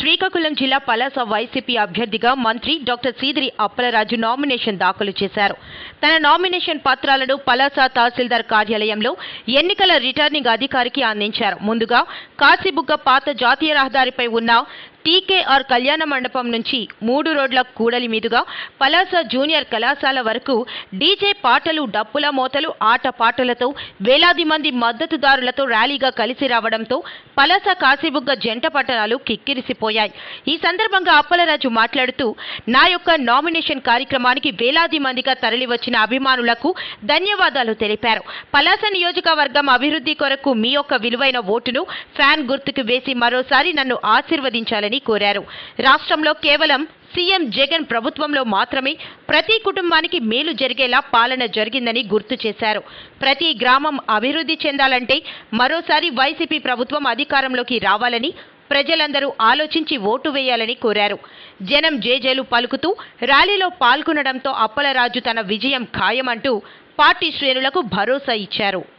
శ్రీకాకుళం జిల్లా పలాస వైసీపీ అభ్యర్థిగా మంత్రి డాక్టర్ సీదిరి అప్పలరాజు నామినేషన్ దాఖలు చేశారు. తన నామినేషన్ పత్రాలను పలాస తహసీల్దార్ కార్యాలయంలో ఎన్నికల రిటర్నింగ్ అధికారికి అందించారు. ముందుగా కాశీబుగ్గ పాత జాతీయ రహదారిపై ఉన్న టీకేఆర్ కళ్యాణ మండపం నుంచి మూడు రోడ్ల కూడలి మీదుగా పలాస జూనియర్ కళాశాల వరకు డీజే పాటలు డప్పుల మోతలు ఆట పాటలతో వేలాది మంది మద్దతుదారులతో ర్యాలీగా కలిసి రావడంతో పలాస కాశీబుగ్గ జంట పట్టణాలు కిక్కిరిసిపోయాయి. ఈ సందర్భంగా అప్పలరాజు మాట్లాడుతూ నా యొక్క నామినేషన్ కార్యక్రమానికి వేలాది మందిగా తరలివచ్చిన అభిమానులకు ధన్యవాదాలు తెలిపారు. పలాస నియోజకవర్గం అభివృద్ధి కొరకు మీ యొక్క విలువైన ఓటును ఫ్యాన్ గుర్తుకు వేసి మరోసారి నన్ను ఆశీర్వదించాలని కోరారు. రాష్ట్రంలో కేవలం సీఎం జగన్ ప్రభుత్వంలో మాత్రమే ప్రతి కుటుంబానికి మేలు జరిగేలా పాలన జరిగిందని గుర్తు చేశారు. ప్రతి గ్రామం అభివృద్ధి చెందాలంటే మరోసారి వైసీపీ ప్రభుత్వం అధికారంలోకి రావాలని ప్రజలందరూ ఆలోచించి ఓటు వేయాలని కోరారు. జనం జేజేలు పలుకుతూ ర్యాలీలో పాల్గొనడంతో అప్పలరాజు తన విజయం ఖాయమంటూ పార్టీ శ్రేణులకు భరోసా ఇచ్చారు.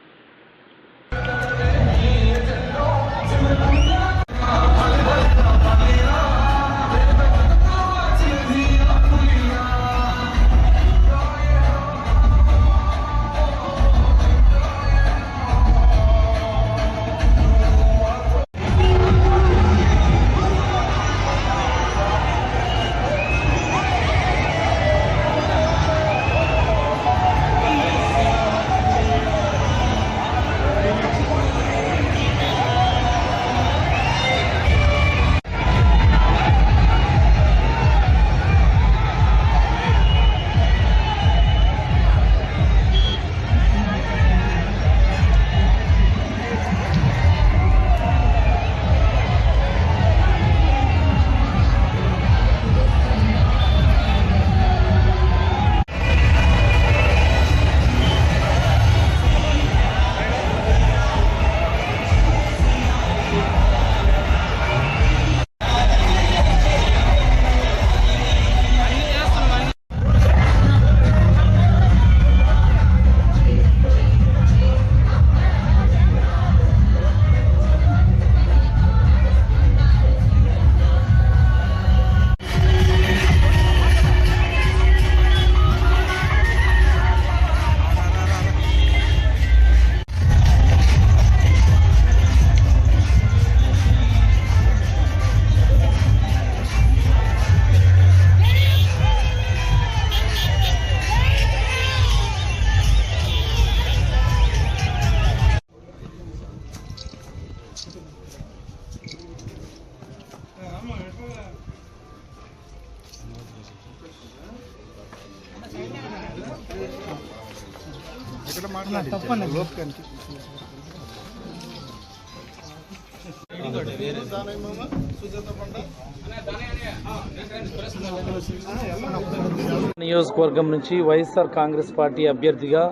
నియోజకవర్గం నుంచి వైఎస్ఆర్ కాంగ్రెస్ పార్టీ అభ్యర్థిగా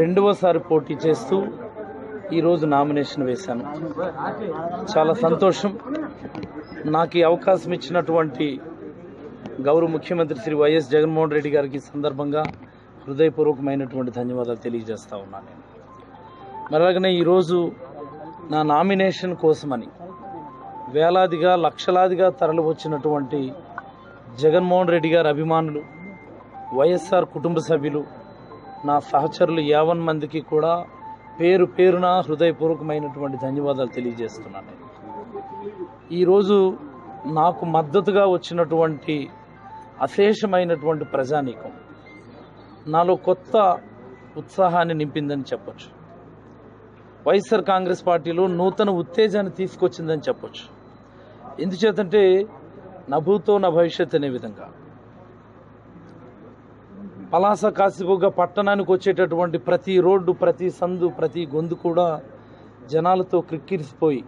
రెండవసారి పోటీ చేస్తూ ఈరోజు నామినేషన్ వేశాను. చాలా సంతోషం. నాకు ఈ అవకాశం ఇచ్చినటువంటి గౌరవ ముఖ్యమంత్రి శ్రీ వైఎస్ జగన్మోహన్ రెడ్డి గారికి సందర్భంగా హృదయపూర్వకమైనటువంటి ధన్యవాదాలు తెలియజేస్తా ఉన్నాను నేను. మరలాగనే అలాగనే ఈరోజు నా నామినేషన్ కోసమని వేలాదిగా లక్షలాదిగా తరలి వచ్చినటువంటి జగన్మోహన్ రెడ్డి గారి అభిమానులు వైఎస్ఆర్ కుటుంబ సభ్యులు నా సహచరులు యావన్ మందికి కూడా పేరు పేరున హృదయపూర్వకమైనటువంటి ధన్యవాదాలు తెలియజేస్తున్నాను. ఈరోజు నాకు మద్దతుగా వచ్చినటువంటి అశేషమైనటువంటి ప్రజానీకం నాలో కొత్త ఉత్సాహాన్ని నింపిందని చెప్పొచ్చు. వైఎస్ఆర్ కాంగ్రెస్ పార్టీలో నూతన ఉత్తేజాన్ని తీసుకొచ్చిందని చెప్పొచ్చు. ఎందుచేతంటే నభూతో నా భవిష్యత్ అనే విధంగా. పలాస కాశీబుగ్గ పట్టణానికి వచ్చేటటువంటి ప్రతి రోడ్డు ప్రతి సందు ప్రతి గొంతు కూడా జనాలతో క్రిక్కిరిసిపోయి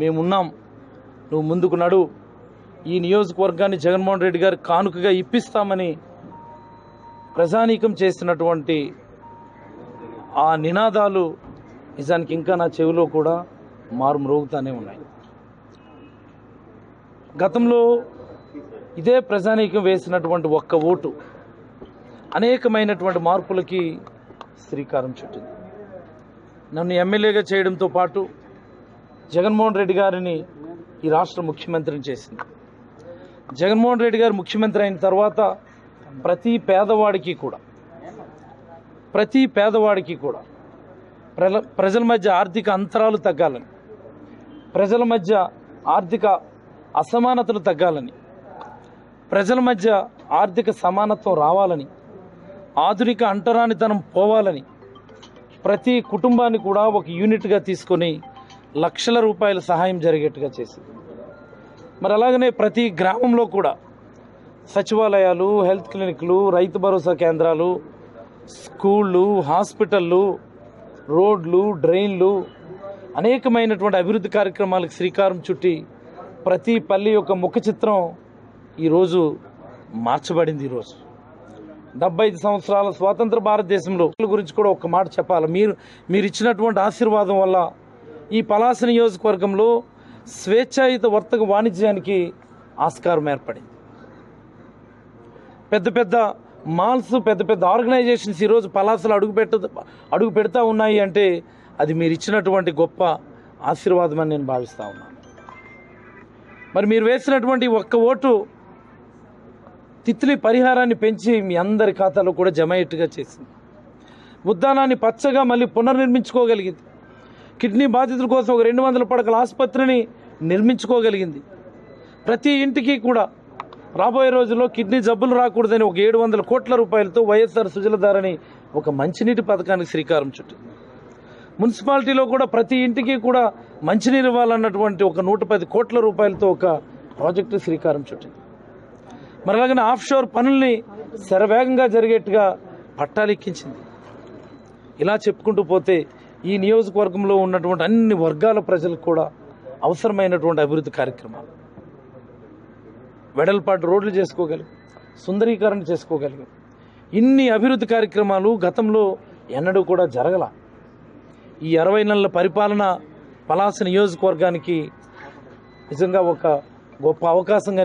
మేమున్నాం నువ్వు ముందుకు నడు. ఈ నియోజకవర్గాన్ని జగన్మోహన్ రెడ్డి గారు కానుకగా ఇప్పిస్తామని ప్రజానీకం చేసినటువంటి ఆ నినాదాలు నిజానికి ఇంకా నా చెవిలో కూడా మారుమ్రోగుతానే ఉన్నాయి. గతంలో ఇదే ప్రజానీకం వేసినటువంటి ఒక్క ఓటు అనేకమైనటువంటి మార్పులకి శ్రీకారం చుట్టింది. నన్ను ఎమ్మెల్యేగా చేయడంతో పాటు జగన్మోహన్ రెడ్డి గారిని ఈ రాష్ట్ర ముఖ్యమంత్రిని చేసింది. జగన్మోహన్ రెడ్డి గారు ముఖ్యమంత్రి అయిన తర్వాత ప్రతి పేదవాడికి కూడా ప్రతి పేదవాడికి కూడా ప్రజల ప్రజల మధ్య ఆర్థిక అంతరాలు తగ్గాలని ప్రజల మధ్య ఆర్థిక అసమానతలు తగ్గాలని ప్రజల మధ్య ఆర్థిక సమానత్వం రావాలని ఆధునిక అంటరానితనం పోవాలని ప్రతి కుటుంబాన్ని కూడా ఒక యూనిట్గా తీసుకొని లక్షల రూపాయల సహాయం జరిగేట్టుగా చేసింది. మరి అలాగనే ప్రతి గ్రామంలో కూడా సచివాలయాలు హెల్త్ క్లినిక్లు రైతు భరోసా కేంద్రాలు స్కూళ్ళు హాస్పిటళ్ళు రోడ్లు డ్రైన్లు అనేకమైనటువంటి అభివృద్ధి కార్యక్రమాలకు శ్రీకారం చుట్టి ప్రతి పల్లి యొక్క ముఖ చిత్రం ఈరోజు మార్చబడింది ఈరోజు. డెబ్బై ఐదు సంవత్సరాల స్వాతంత్ర భారతదేశంలో గురించి కూడా ఒక మాట చెప్పాలి. మీరు మీరు ఇచ్చినటువంటి ఆశీర్వాదం వల్ల ఈ పలాస నియోజకవర్గంలో స్వేచ్ఛాయుత వర్తక వాణిజ్యానికి ఆస్కారం ఏర్పడింది. పెద్ద పెద్ద మాల్స్ పెద్ద పెద్ద ఆర్గనైజేషన్స్ ఈరోజు పలాసలు అడుగు పెట్ట అడుగు పెడతా ఉన్నాయి అంటే అది మీరు ఇచ్చినటువంటి గొప్ప ఆశీర్వాదం అని నేను భావిస్తూ ఉన్నాను. మరి మీరు వేసినటువంటి ఒక్క ఓటు తిత్లీ పరిహారాన్ని పెంచి మీ అందరి ఖాతాలో కూడా జమ అయ్యేట్టుగా చేసింది. ఉద్దానాన్ని పచ్చగా మళ్ళీ పునర్నిర్మించుకోగలిగింది. కిడ్నీ బాధితుల కోసం ఒక రెండు వందల పడకల ఆసుపత్రిని నిర్మించుకోగలిగింది. ప్రతి ఇంటికి కూడా రాబోయే రోజుల్లో కిడ్నీ జబ్బులు రాకూడదని ఒక ఏడు వందల కోట్ల రూపాయలతో వైఎస్ఆర్ సుజలధారని ఒక మంచినీటి పథకానికి శ్రీకారం చుట్టింది. మున్సిపాలిటీలో కూడా ప్రతి ఇంటికి కూడా మంచినీరు ఇవ్వాలన్నటువంటి ఒక నూట పది కోట్ల రూపాయలతో ఒక ప్రాజెక్టు శ్రీకారం చుట్టింది. మరి అలాగనే ఆఫ్ షోర్ పనుల్ని శరవేగంగా జరిగేట్టుగా పట్టాలెక్కించింది ఇలా చెప్పుకుంటూ పోతే ఈ నియోజకవర్గంలో ఉన్నటువంటి అన్ని వర్గాల ప్రజలకు కూడా అవసరమైనటువంటి అభివృద్ధి కార్యక్రమాలు. వెడల్పాటు రోడ్లు చేసుకోగలిగాం సుందరీకరణ చేసుకోగలిగాం. ఇన్ని అభివృద్ధి కార్యక్రమాలు గతంలో ఎన్నడూ కూడా జరగల. ఈ అరవై నెలల పరిపాలన పలాస నియోజకవర్గానికి నిజంగా ఒక గొప్ప అవకాశంగా